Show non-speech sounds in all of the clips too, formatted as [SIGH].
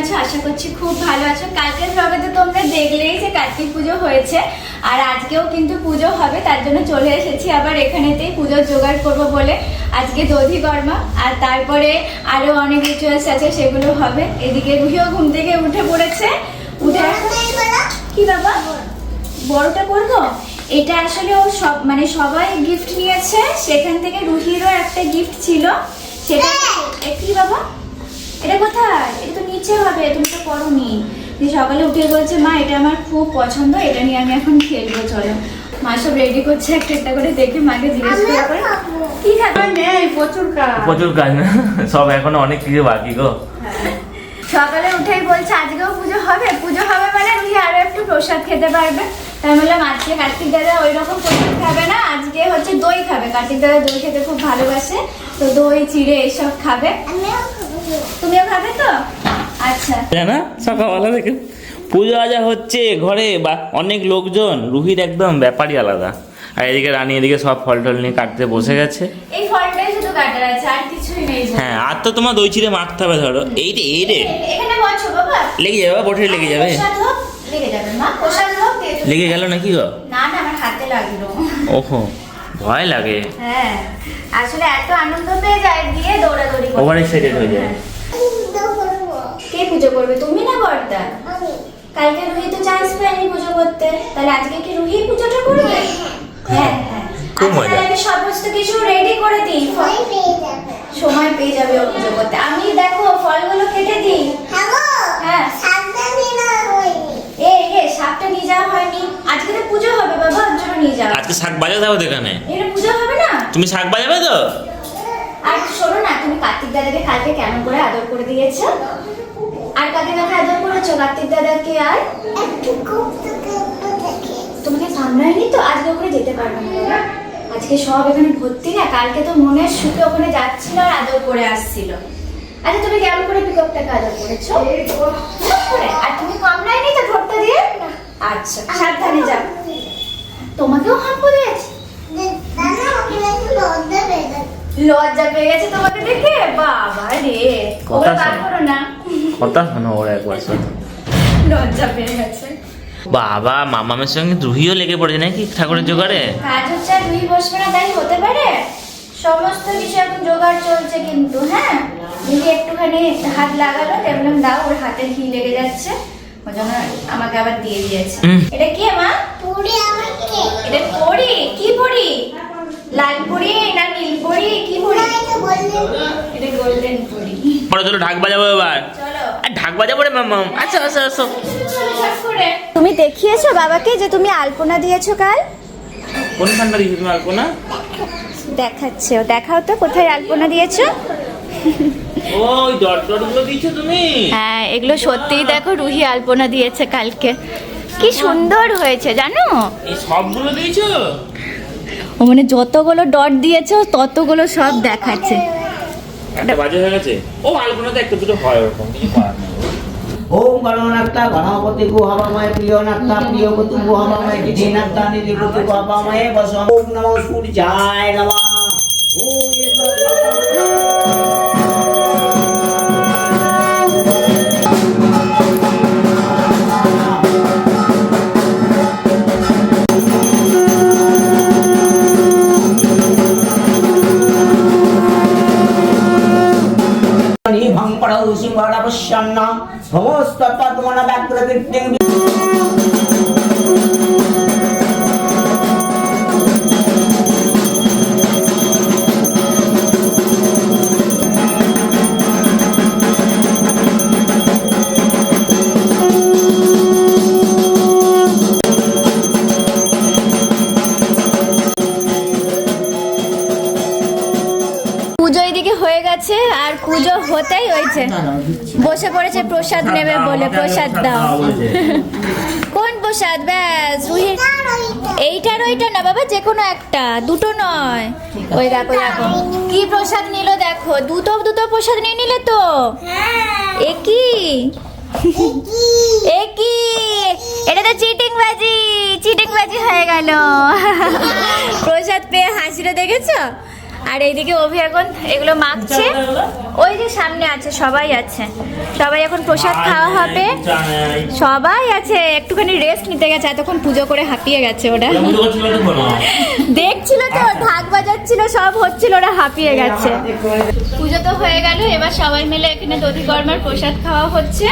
আছো? আশা করছি খুব ভালো আছো। কালকের ব্লগে তো তোমরা দেখলেই যে কার্তিক পুজো হয়েছে। আর আজকেও কিন্তু পুজো হবে তার জন্য চলে এসেছি আবার এখানেতেই পুজোর জোগাড় করব বলে। আজকে দধি কর্মা আর তারপরে আরও অনেক রিচুয়ালস আছে সেগুলো হবে। এদিকে রুহিও ঘুম থেকে উঠে পড়েছে। উঠে কি বাবা বড়টা করব? এটা আসলে ও সব মানে সবাই গিফট নিয়েছে। সেখান থেকে রুহিরও একটা গিফট ছিল। সেটা এ কি বাবা? এটা কোথায়? এটা তো নিচে হবে তুমি তো করনি। দিয়ে সকালে উঠে বলছে মা এটা আমার খুব পছন্দ এটা নিয়ে আমি এখন খেলব চলো। মা সব রেডি করছে একটা একটা করে দেখে মাকে জিজ্ঞেস করে কি খাবে? নেই প্রচুর কাজ। প্রচুর কাজ না? সব এখনও অনেক কিছু বাকি গো। সকালে উঠেই বলছে আজকেও পুজো হবে পুজো হবে মানে রুহি আরও একটু প্রসাদ খেতে পারবে। তাই বললাম আজকে কার্তিক দাদা ওই রকম প্রসাদ খাবে না আজকে হচ্ছে দই খাবে। কার্তিক দাদা দই খেতে খুব ভালোবাসে তো দই চিড়ে এসব খাবে। তুমিও খাবে তো? আচ্ছা। জানা সকালবেলা থেকে পুজো আজা হচ্ছে ঘরে বা অনেক লোকজন রুহির একদম ব্যাপারই আলাদা। আর এদিকে রানী এদিকে সব ফল টল নিয়ে কাটতে বসে গেছে। এই ফলটাই শুধু কাটার আছে আর কিছুই নেই হ্যাঁ আর তো তোমার দই চিড়ে মাখতে হবে ধরো। এই রে এই রে। এখানে বসো বাবা? লেগে যাবে বটে লেগে যাবে। লেগে যাবে মা প্রসাদ হোক লেগে গেল নাকি গো? না না আমার হাতে লাগল। ওহো। ভয় লাগে। হ্যাঁ আসলে এত আনন্দ পেয়ে যায় দিয়ে দৌড়াদৌড়ি করে। ওভার এক্সাইটেড হয়ে যায়। কে পুজো করবে তুমি না বর্দা? কালকে রুহি তো চান্স পায়নি পুজো করতে তাহলে আজকে কি রুহি পুজোটা করবে? হ্যাঁ হ্যাঁ। খুব মজা। আমি সমস্ত কিছু রেডি করে দিই সময় পেয়ে যাবে। ও পুজো করতে। আমি দেখো ফলগুলো কেটে দিই। হ্যাঁ এ এ সাপটা নিয়ে যাওয়া হয়নি আজকে তো পুজো হবে বাবা ওর জন্য নিয়ে যাও আজকে শাক বাজাতে হবে এখানে এটা পুজো হবে না? তুমি শাক বাজাবে তো? আর শোনো না তুমি কার্তিক দাদাকে কালকে কেমন করে আদর করে দিয়েছ? আর কাকে কাকে আদর করেছ? কার্তিক দাদাকে আর? তোমাকে সামলায়নি তো? আজকে ওখানে যেতে পারবে না আজকে সব এখানে ভর্তি না কালকে তো মনের সুখে ওখানে যাচ্ছিল আর আদর করে আসছিল। আচ্ছা তুমি কেমন করে পিকপটাকে আদর করেছ? আর তুমি কামড়ায়নি তো ঠোঁটটা দিয়ে? আচ্ছা সাবধানে যাও। তোমাকেও হাঁপু দিয়েছে লজ্জা পেয়ে গেছে। তোমাকে দেখে? বাবা রে কথা শোনো। না। কথা শোনো ওরা একবার শোনো। লজ্জা পেয়ে গেছে। বাবা মামামের সঙ্গে রুহিও লেগে পড়েছে নাকি ঠাকুরের জোগাড়ে? কাজ হচ্ছে আর দুই বসবে না তাই হতে পারে। সমস্ত কিছু এখন জোগাড় চলছে কিন্তু হ্যাঁ? দিদি একটুখানি হাত লাগালো দেখলাম দাও ওর হাতে ঘি লেগে যাচ্ছে। আমাকে আবার দিয়ে দিয়েছে। এটা কি মা এটা পড়ি কি পড়ি লাল পড়ি না নীল পড়ি কি পড়ি এটা গোল্ডেন পরে। চলো ঢাক বাজাবো এবার। আর ঢাক বাজাবো রে মামাম আচ্ছা আচ্ছা আচ্ছা। তুমি দেখিয়েছো বাবাকে যে তুমি আলপনা দিয়েছ কাল? কোন ঠান্ডা দিয়েছি তুমি আলপো না দেখাচ্ছে দেখাও তো কোথায় আলপনা দিয়েছ? ওই ডট ডটগুলো দিয়েছ তুমি? হ্যাঁ এগুলো সত্যিই দেখো রুহি আলপনা দিয়েছে কালকে। কি সুন্দর হয়েছে জানো? এই সবগুলো দিয়েছ? ও মানে যতগুলো ডট দিয়েছে ততগুলো সব দেখাচ্ছে। একটা বাজে হয়ে গেছে। ও আলপনাতে একটা দুটো হয় ওরকম কিছু করার নেই। ওম গণনাত্তা গণপতি গুহবাময় প্রিয়নাত্তা প্রিয়পতি গুহবাময় নিধিনাত্তা নিধিপতি গুহবাময় বস ওম নমঃ। সূর্যায় নমঃ ওম নিভং পরৌ সিংহরাবস্যন্ন ভমস্তৎপদ্মন ব্যগ্রকীর্তিং বসে পড়েছে, প্রসাদ নেবে বলে প্রসাদ দাও। কোন প্রসাদ? ব্যাস, রুহির এইটার ওইটা না বাবা, যে কোনো একটা, দুটো নয়। ওই দেখো দেখো। কি প্রসাদ নিল দেখো? দুটো দুটো প্রসাদ নিয়ে নিলে তো? এ কি এ কি এটা তো চিটিং বাজি চিটিং বাজি হয়ে গেল। প্রসাদ পেয়ে হাসিটা দেখেছ? আর এইদিকে অভি এখন এগুলো মাখছে। ওই যে সামনে আছে সবাই আছে। সবাই এখন প্রসাদ খাওয়া হবে। সবাই আছে একটুখানি রেস্ট নিতে গেছে এতক্ষণ পুজো করে হাঁপিয়ে গেছে ওটা দেখছিল তো ঢাক বাজাচ্ছিল সব হচ্ছিল ওরা হাঁপিয়ে গেছে। পুজো তো হয়ে গেল এবার সবাই মিলে এখানে দধি কর্মার প্রসাদ খাওয়া হচ্ছে।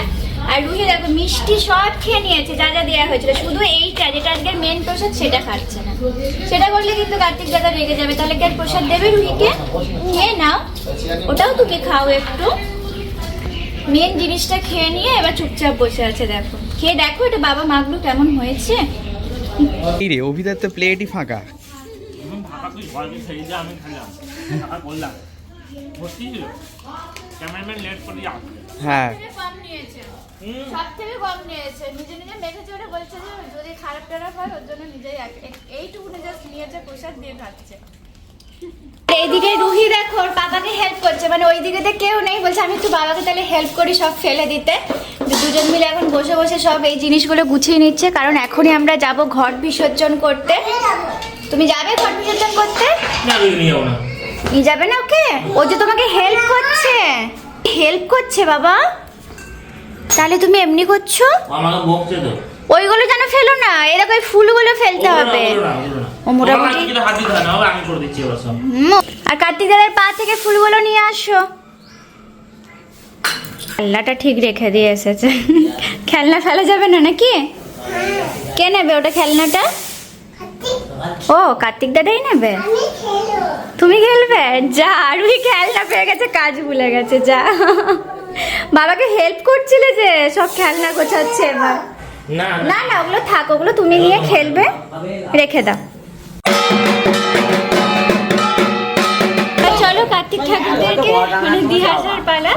আর রুহি দেখো মিষ্টি সব খেয়ে নিয়েছে যা যা দেওয়া হয়েছিল। শুধু এইটা যেটা আজকের মেন প্রসাদ সেটা খাচ্ছে না। সেটা করলে কিন্তু কার্তিক দাদা রেগে যাবে। তাহলে কি আর প্রসাদ দেবে রুহিকে? খেয়ে নাও। ওটাও তোকে খাও একটু। মেন জিনিসটা খেয়ে নিয়ে এবার চুপচাপ বসে আছে দেখো। খেয়ে দেখো এটা বাবা মাগলু কেমন হয়েছে। এই রে অভিদার তো প্লেটই ফাঁকা। আমি খেলাম বললাম ভর্তি ছিল ক্যামেরাম্যান লেট করে আসবে হ্যাঁ। কম নিয়েছে। সব থেকে কম নিয়েছে। নিজে নিজে মেখেছে ওটা বলছে যে যদি খারাপ টারাপ হয় ওর জন্য নিজেই এক- এক- এইটুকু জাস্ট নিয়েছে প্রসাদ দিয়ে খাচ্ছে। এইদিকে রুহি দেখো ওর বাবাকে হেল্প করছে। মানে ওই দিকে কেউ নেই। বলছে আমি একটু বাবাকে তাহলে হেল্প করি সব ফেলে দিতে। তো দুজন মিলে এখন বসে বসে সব এই জিনিসগুলো গুছিয়ে নিচ্ছে। কারণ এখনই আমরা যাব ঘট বিসর্জন করতে। তুমি যাবে ঘট বিসর্জন করতে? নিয়ে যাবে না। ওকে? ও যে তোমাকে হেল্প করছে। হেল্প করছে বাবা? তাহলে তুমি এমনি করছ? আমাকে বকছে তো। ওইগুলো যেন ফেলো না এরকম এই ফুলগুলো ফেলতে হবে। ও মোটামুটি- আর কার্তিক দাদার পা থেকে ফুলগুলো নিয়ে আসো। খেলনাটা ঠিক রেখে দিয়ে এসেছে। খেলনা ফেলা যাবে না নাকি? কে নেবে ওটা খেলনাটা? ও কার্তিক দাদাই নেবে? তুমি খেলবে? যা আর ওই খেলনা পেয়ে গেছে কাজ ভুলে গেছে যা। বাবাকে হেল্প করছিলে যে সব খেলনা গোছাচ্ছে এবার? না না। না না ওগুলো থাক ওগুলো তুমি নিয়ে খেলবে রেখে দাও। ঠাকুরদেরকে মানে দিয়ে আসার পালা।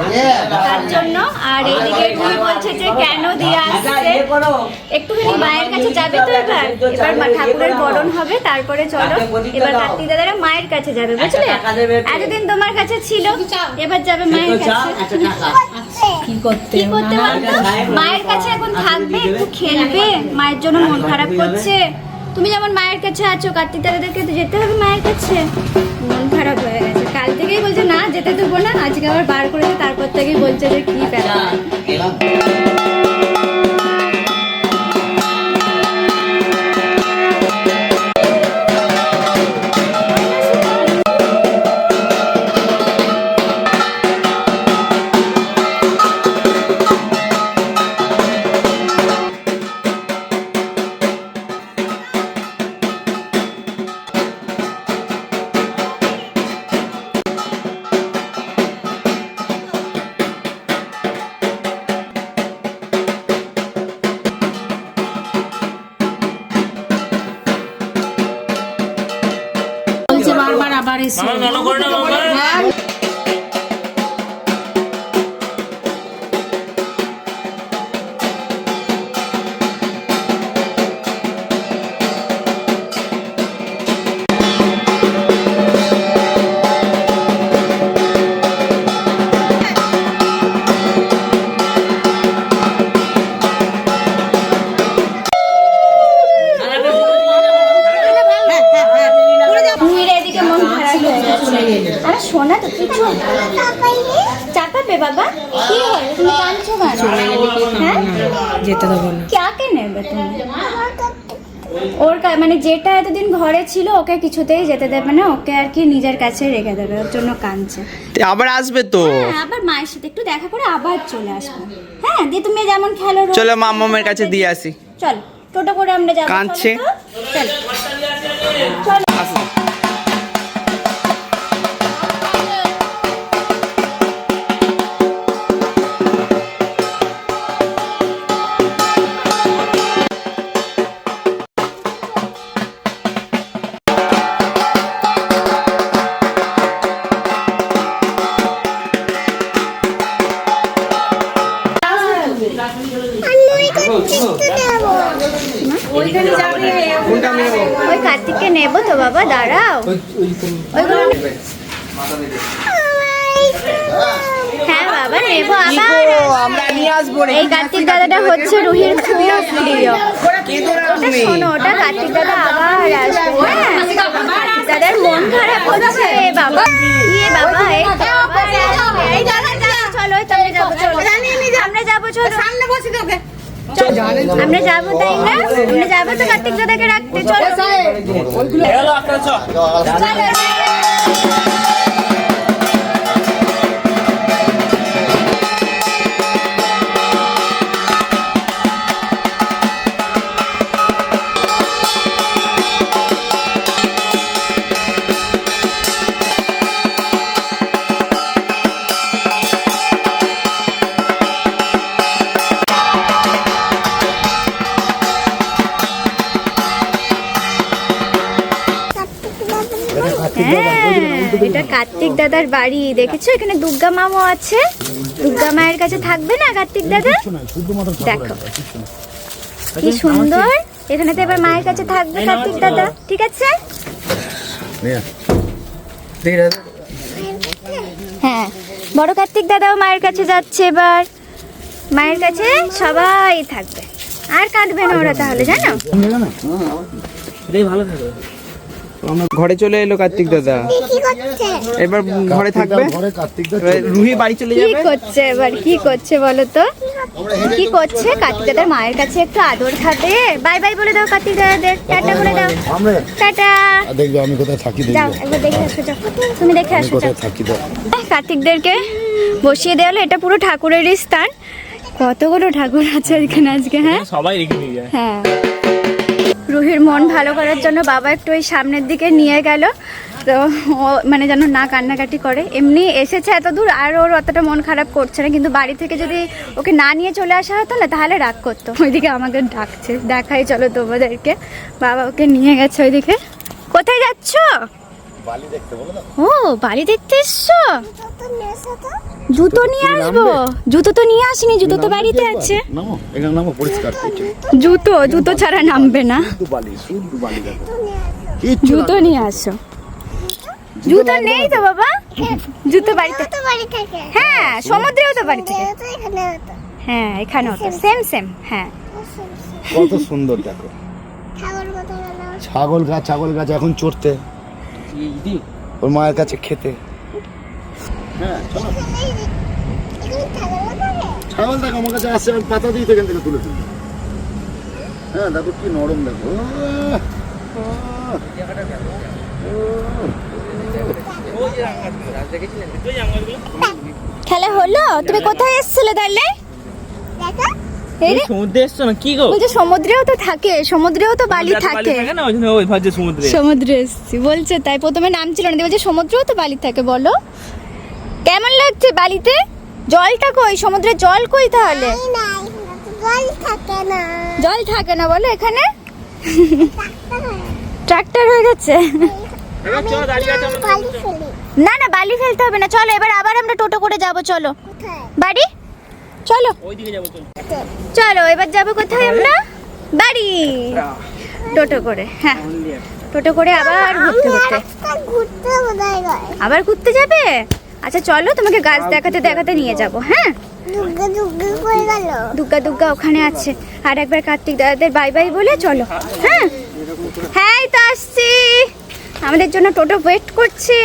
তার জন্য। আর এইদিকে রুহি বলছে যে কেন দিয়ে আসছে? একটুখানি মায়ের কাছে যাবে তো এবার? এবার ঠাকুরের বরণ হবে তারপরে চলো। এবার কার্তিক দাদারা মায়ের কাছে যাবে বুঝলে? এতদিন তোমার কাছে ছিল এবার যাবে মায়ের কাছে। কি করতে বলতো? মায়ের কাছে এখন থাকবে একটু খেলবে মায়ের জন্য মন খারাপ করছে। তুমি যেমন মায়ের কাছে আছো কার্তিক দাদাদেরকে তো যেতে হবে মায়ের কাছে। মন খারাপ হয়ে কাল থেকেই বলছে, না, যেতে দেবো না। আজকে আবার বার করেছে, তারপর থেকেই বলছে যে, কি ব্যাপার? ছিল ওকে কিছুতেই যেতে দেবে না ওকে আর কি নিজের কাছে রেখে দেবে ওর জন্য কাঁদছে। আবার আসবে তো? হ্যাঁ আবার মায়ের সাথে একটু দেখা করে আবার চলে আসবে। হ্যাঁ দিয়ে তুমি যেমন খেলো চলো চলো মামের কাছে দিয়ে আসি। চল টোটো করে আমরা যাব কাঁদছে। চল। চল। ওই কার্তিককে নেব তো বাবা দাঁড়াও। হ্যাঁ বাবা নেব আবার। আমরা নিয়ে আসব এই কার্তিক দাদাটা হচ্ছে রুহির খুব প্রিয় শোনো ওটা কার্তিক দাদা আবার আসবে। দাদার মন খারাপ হচ্ছে বাবা। ইয়ে বাবা চলো চলো আমরা যাব চলো। সামনে বসে তোকে আমরা যাব তাই না? আমরা যাব তো কার্তিক দাদাকে রাখতে। চলো। চলো। কার্তিক দাদার বাড়ি দেখেছ? এখানে দুর্গা মামও আছে। দুর্গা মায়ের কাছে থাকবে না কার্তিক দাদা? দেখো। কি সুন্দর। এখানে তো এবার মায়ের কাছে থাকবে কার্তিক দাদা। ঠিক আছে? হ্যাঁ বড় কার্তিক দাদাও মায়ের কাছে যাচ্ছে এবার। মায়ের কাছে সবাই থাকবে। আর কাঁদবে না ওরা তাহলে জানো? ঘরে চলে এলো কার্তিক দাদা। এবার ঘরে থাকবে? রুহি বাড়ি চলে যাবে? কি করছে এবার? কি করছে বলো তো? কি করছে? কার্তিক দাদার মায়ের কাছে একটু আদর খাবে। বাই বাই বলে দাও কার্তিক দাদাদের। টাটা বলে দাও। টাটা। দেখবে আমি কোথায় থাকি যাও একবার দেখে আসো যাও। তুমি দেখে আসো কোথায় থাকি দেখ। কার্তিকদেরকে বসিয়ে দেওয়া হলো। এটা পুরো ঠাকুরেরই স্থান। কতগুলো ঠাকুর আছে এখানে আজকে হ্যাঁ? সবাই রেখে দিয়ে যায়। হ্যাঁ। রুহির মন ভালো করার জন্য বাবা একটু ওই সামনের দিকে নিয়ে গেল। তো ও মানে যেন না কান্নাকাটি করে। এমনি এসেছে এত দূর, আর ওর অতটা মন খারাপ করছে না। কিন্তু বাড়ি থেকে যদি ওকে না নিয়ে চলে আসা হতো না, তাহলে রাগ করতো। ওইদিকে আমাকে ডাকছে, দেখাই চলো তোমাদেরকে। বাবা ওকে নিয়ে গেছে ওইদিকে। কোথায় যাচ্ছ? ও বাড়ি দেখতে এসছো? জুতো নিয়ে আসব? জুতো তো নিয়ে আসিনি জুতো তো বাড়িতে আছে। নামো এখানে নামো পরিষ্কার জুতো জুতো ছাড়া নামবে না। বালি বালি জুতো নিয়ে আসো। জুতো নেই তো বাবা। জুতো বাড়িতে হ্যাঁ সমুদ্রেও তো বাড়ি থেকে। হ্যাঁ এখানেও তো। সেম সেম হ্যাঁ কত সুন্দর দেখো। ছাগল গাছ ছাগল গাছ এখন চড়তে। ওর মায়ের কাছে খেতে। হ্যাঁ ছাগল দেখো আমার কাছে আসছে আমি পাতা দিয়ে এখান থেকে তুলে তুলি হ্যাঁ দেখো কি নরম দেখো। খেলা হলো? তুমি কোথায় এসেছিলে তাহলে? সমুদ্রে এসছো না? কি গো? বলছে সমুদ্রেও তো থাকে সমুদ্রেও তো বালি থাকে। থাকে না? ওই জন্য ওই ভাবছে সমুদ্রে। সমুদ্রে এসেছি বলছে তাই প্রথমে নাম ছিল না বলছে সমুদ্রেও তো বালি থাকে বলো। কেমন লাগছে বালিতে? জলটা কই? সমুদ্রে জল কই তাহলে? জল থাকে না। বলো এখানে। ট্রাক্টর হয়ে গেছে। না না বালি ফেলতে হবে না চলো এবার আবার আমরা টোটো করে যাব চলো। বাড়ি? চলো। চলো। চলো এবার যাব কোথায় আমরা? বাড়ি। টোটো করে হ্যাঁ। টোটো করে আবার ঘুরতে ঘুরতে আবার ঘুরতে যাবে? আচ্ছা চলো তোমাকে গাছ দেখাতে দেখাতে নিয়ে যাব হ্যাঁ? দুর্গা দুর্গা ওখানে আছে। আর একবার কার্তিক দাদাদের বাই বাই বলে চলো হ্যাঁ। হ্যাঁ এই তো আসছি। আমাদের জন্য টোটো ওয়েট করছে।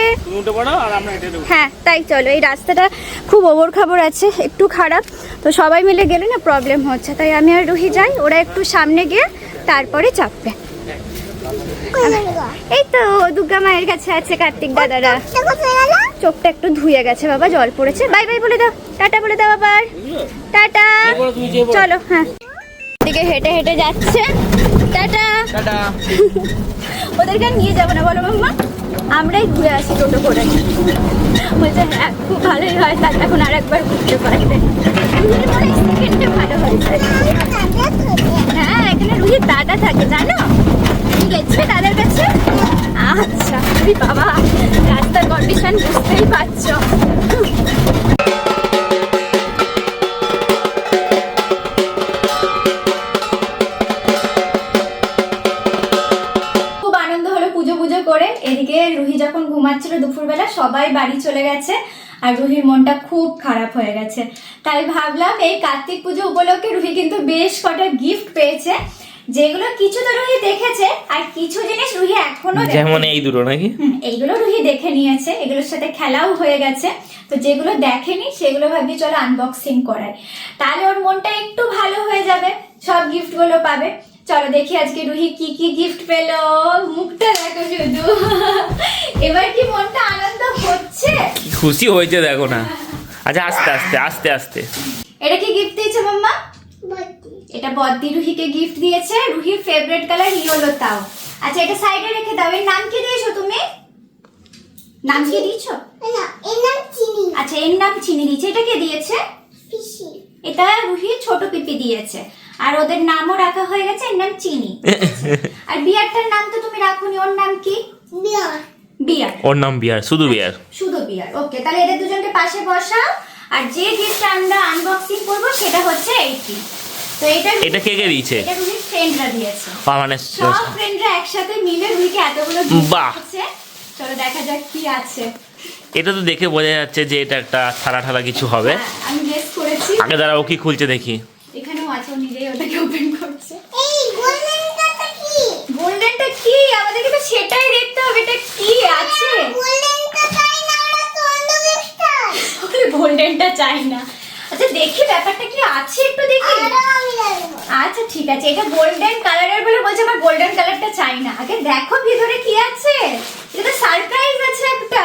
হ্যাঁ তাই চলো এই রাস্তাটা খুব ওবর খাবর আছে একটু খারাপ। তো সবাই মিলে গেলে না প্রবলেম হচ্ছে তাই আমি আর রুহি যাই ওরা একটু সামনে গিয়ে তারপরে চাপবে। এই তো দুর্গা মায়ের কাছে আছে কার্তিক দাদারা। চোখটা একটু ধুয়ে গেছে বাবা জল পড়েছে। বাই বাই বলে দাও টাটা বলে দাও আবার। টাটা। চলো হ্যাঁ। দিকে হেঁটে হেঁটে যাচ্ছে। টাটা। টাটা। ওদেরকে নিয়ে যাব না, বলো মাম্মা। আমরাই ঘুরে আসি টোটো করে। বলছে হ্যাঁ খুব ভালোই হয় তার এখন আর একবার ঘুরতে পারবে সেকেন্ডে ভালো হয়েছে হ্যাঁ এখানে রুহির দাদা থাকে, জানো? গেছে দাদার কাছে? আচ্ছা বাবা, রাস্তার কন্ডিশন বুঝতেই পারছ। সবাই বাড়ি চলে গেছে আর রুহির মনটা খুব খারাপ হয়ে গেছে। তাই ভাবলাম এই কার্তিক পুজো উপলক্ষে রুহি কিন্তু বেশ কটা গিফট পেয়েছে যেগুলো কিছু তো রুহি দেখেছে আর কিছু জিনিস রুহি এখনও যেমন এই দুটো নাকি? এইগুলো রুহি দেখে নিয়েছে এগুলোর সাথে খেলাও হয়ে গেছে। তো যেগুলো দেখেনি সেগুলো ভাবছি চলো আনবক্সিং করাই। তাহলে ওর মনটা একটু ভালো হয়ে যাবে সব গিফটগুলো পাবে। চলো দেখি আজকে রুহি কি কি গিফট পেল। মুখটা দেখো শুধু। এবার কি মনটা আনন্দ হচ্ছে? খুশি হয়েছে দেখো না। আচ্ছা আস্তে আস্তে আস্তে আস্তে। এটা কি গিফট দিয়েছে মাম্মা? এটা বদ্দি রুহিকে গিফট দিয়েছে। রুহির ফেভারিট কালার ইয়েলো তাও। আচ্ছা এটা সাইডে রেখে দাও। এর নাম কি দিয়েছ তুমি? নাম কি দিয়েছ? না এর নাম চিনি। আচ্ছা এর নাম চিনি দিয়েছে। এটা কে দিয়েছে? এটা রুহি ছোট পিপি দিয়েছে। আর ওদের নামও রাখা হয়ে গেছে এর নাম চিনি। আর বিয়ারটার নাম তো তুমি রাখোনি ওর নাম কি? বিয়ার। বিয়ার। ওর নাম বিয়ার শুধু বিয়ার। শুধু বিয়ার ওকে তাহলে এদের দুজনকে পাশে বসাও। আর যে গিফট আমরা আনবক্সিং করব সেটা হচ্ছে এইটি। তো এটা এটা কে কে দিয়েছে? এটা রুহির ফ্রেন্ডরা দিয়েছে। মানে সব ফ্রেন্ডরা একসাথে মিলে রুহিকে এতগুলো বাহ। দিয়েছে। চলো দেখা যাক কি আছে। এটা তো দেখে বোঝা যাচ্ছে যে এটা একটা থালা ঠালা কিছু হবে। হ্যাঁ, আমি গেস করেছি। আগে দাঁড়া ও কি খুলছে দেখি। আছে ও নিজেই ওটাকে ওপেন করছে। এই গোল্ডেনটা কি? গোল্ডেনটা কি? আমাদেরকে তো সেটাই দেখতে হবে এটা কি আছে? গোল্ডেনটা চাই না আচ্ছা দেখি ব্যাপারটা কি আছে একটু দেখি। আচ্ছা ঠিক আছে এটা গোল্ডেন কালারের বলে বলছে আমার গোল্ডেন কালারটা চাই না। আগে দেখো ভিতরে কি আছে। এটা সারপ্রাইজ আছে একটা।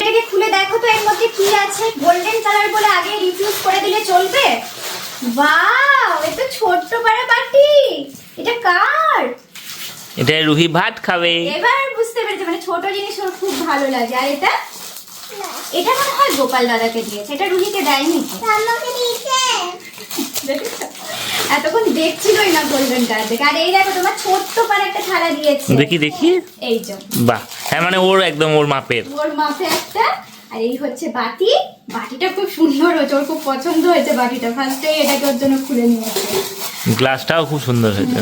এটাকে খুলে দেখো তো এর মধ্যে কি আছে। গোল্ডেন কালার বলে আগে রিফিউজ করে দিলে চলবে। ওয়াও এটা ছোট্ট পাড়া পাটি এটা কার? এটা রুহি ভাত খাবে। এবার বুঝতে পেরেছি মানে ছোট জিনিস ওর খুব ভালো লাগে। আর এটা? এটা মনে হয় গোপাল দাদাকে দিয়েছে। এটা রুহিকে দেয়নি? [LAUGHS] এতক্ষণ দেখছিলই না গোল্ডেন দেখে। আর এই দেখো তোমার ছোট্ট পার একটা থালা দিয়েছে। দেখি দেখি। এই যে। বাহ হ্যাঁ মানে ওর একদম ওর মাপের। ওর মাপে একটা আর এই হচ্ছে বাটি। বাটিটা খুব সুন্দর হয়েছে ওর খুব পছন্দ হয়েছে বাটিটা। ফার্স্টে এটাকে ওর জন্য খুলে নিয়েছে। গ্লাসটাও খুব সুন্দর হয়েছে।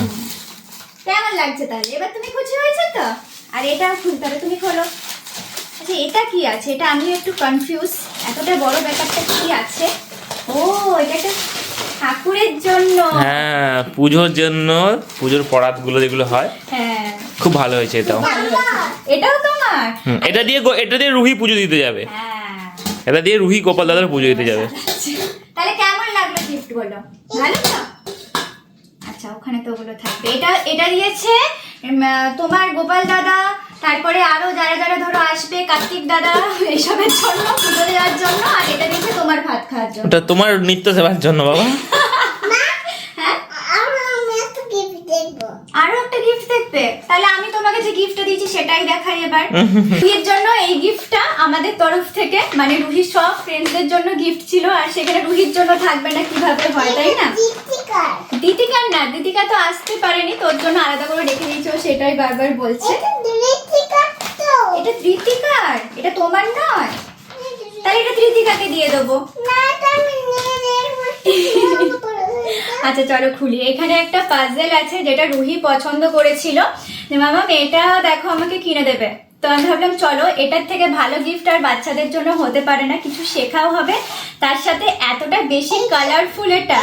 কেমন লাগছে তাহলে? এবার তুমি খুশি হয়েছে তো? আর এটাও খুলতে হবে তুমি খোলো। আচ্ছা এটা কি আছে? এটা আমি একটু কনফিউজ এতটা বড় ব্যাপারটা কি আছে? ও এটা একটা ঠাকুরের জন্য। হ্যাঁ পুজোর জন্য পুজোর পরাতগুলো যেগুলো হয় হ্যাঁ। খুব ভালো হয়েছে এটাও। এটাও তোমার? এটা দিয়ে এটা দিয়ে রুহি পুজো দিতে যাবে। হ্যাঁ। এটা দিয়ে রুহি গোপাল দাদার পুজো দিতে যাবে। তাহলে কেমন লাগল গিফট বলো ভালো তো? আচ্ছা ওখানে তো ওগুলো থাকবে। এটা এটা দিয়েছে তোমার গোপাল দাদা তারপরে আরও যারা যারা ধরো আসবে কার্তিক দাদা এসবের জন্য পুজো দেওয়ার জন্য আর এটা দেখে তোমার ভাত খাওয়ার জন্য। ওটা তোমার নৃত্য সেবার জন্য বাবা [LAUGHS] হ্যাঁ আরও একটা গিফট দেখবে তাহলে আমি তোমাকে যে গিফটটা দিয়েছি সেটাই দেখাই এবার। রুহির জন্য এই গিফটটা আমাদের তরফ থেকে মানে রুহির সব ফ্রেন্ডসদের জন্য গিফট ছিল আর সেখানে রুহির জন্য থাকবে না কীভাবে হয় তাই না? দীতিকার না দীতিকা তো আসতে পারেনি তোর জন্য আলাদা করে রেখে দিয়েছ সেটাই বারবার বলছে। এটা দীতিকার এটা তোমার নয়? তাহলে এটা দীতিকাকে দিয়ে দেবো। আচ্ছা চলো খুলি। এখানে একটা পাজেল আছে যেটা রুহি পছন্দ করেছিল। যে, মামা এটা দেখো আমাকে কিনে দেবে। তো আমি ভাবলাম, চলো, এটার থেকে ভালো গিফট আর বাচ্চাদের জন্য হতে পারে না, কিছু শেখাও হবে। তার সাথে এতটা বেশি কালারফুল এটা।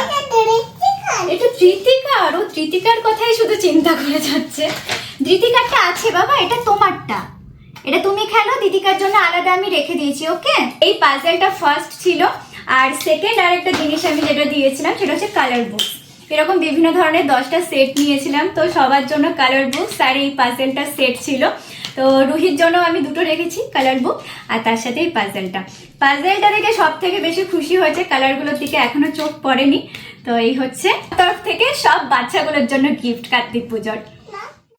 এটা তৃতিকার ও তৃতিকার কথাই শুধু চিন্তা করে যাচ্ছে। তৃতিকারটা আছে, বাবা, এটা তোমারটা। এটা তুমি খেলো দিদিকার জন্য আলাদা আমি রেখে দিয়েছি, ওকে? এই পাজেলটা ফার্স্ট ছিল। আর সেকেন্ড আর একটা জিনিস আমি যেটা দিয়েছিলাম, সেটা হচ্ছে কালার বুকস এরকম বিভিন্ন ধরনের দশটা সেট নিয়েছিলাম, তো সবার জন্য কালার বুকস আর এই পাজেলটা সেট ছিল। তো রুহির জন্য আমি দুটো রেখেছি কালার বুক আর তার সাথে এই পাজেলটা পাজেলটা দেখে সব থেকে বেশি খুশি হয়েছে কালারগুলোর দিকে এখনও চোখ পড়েনি। তো এই হচ্ছে, তরফ থেকে সব বাচ্চাগুলোর জন্য গিফট কার্তিক পুজোর।